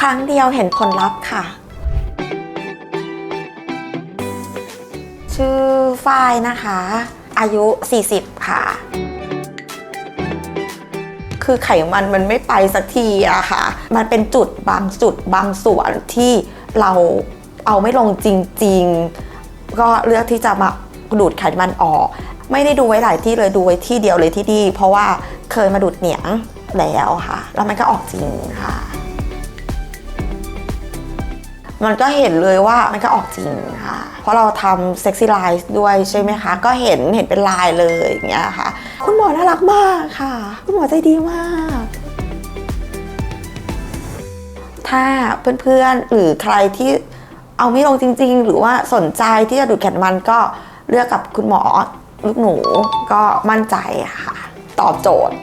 ครั้งเดียวเห็นผลลัพธ์ค่ะ ชื่อฝ้ายนะคะ อายุ 40 ค่ะ คือไขมันมันไม่ไปสักทีอะค่ะ มันเป็นจุดบางจุดบางส่วนที่เราเอาไม่ลงจริง ๆ ก็เลือกที่จะมาดูดไขมันออก ไม่ได้ดูไว้หลายที่เลยดูไว้ที่เดียวเลยที่นี่เพราะว่าเคยมาดูดเหนียงแล้วค่ะ แล้วมันก็ออกจริงค่ะ มันก็เห็นเลยว่ามันก็ออกจริงค่ะ เพราะเราทำเซ็กซี่ไลน์ด้วยใช่ไหมคะ ก็เห็นเห็นเป็นลายเลยอย่างเงี้ยค่ะ คุณหมอน่ารักมากค่ะ คุณหมอใจดีมาก ถ้าเพื่อนๆหรือใครที่เอาไม่ลงจริง ๆ หรือว่าสนใจที่จะดูดไขนมันก็เลือกกับคุณหมอลูกหนูก็มั่นใจค่ะ ตอบโจทย์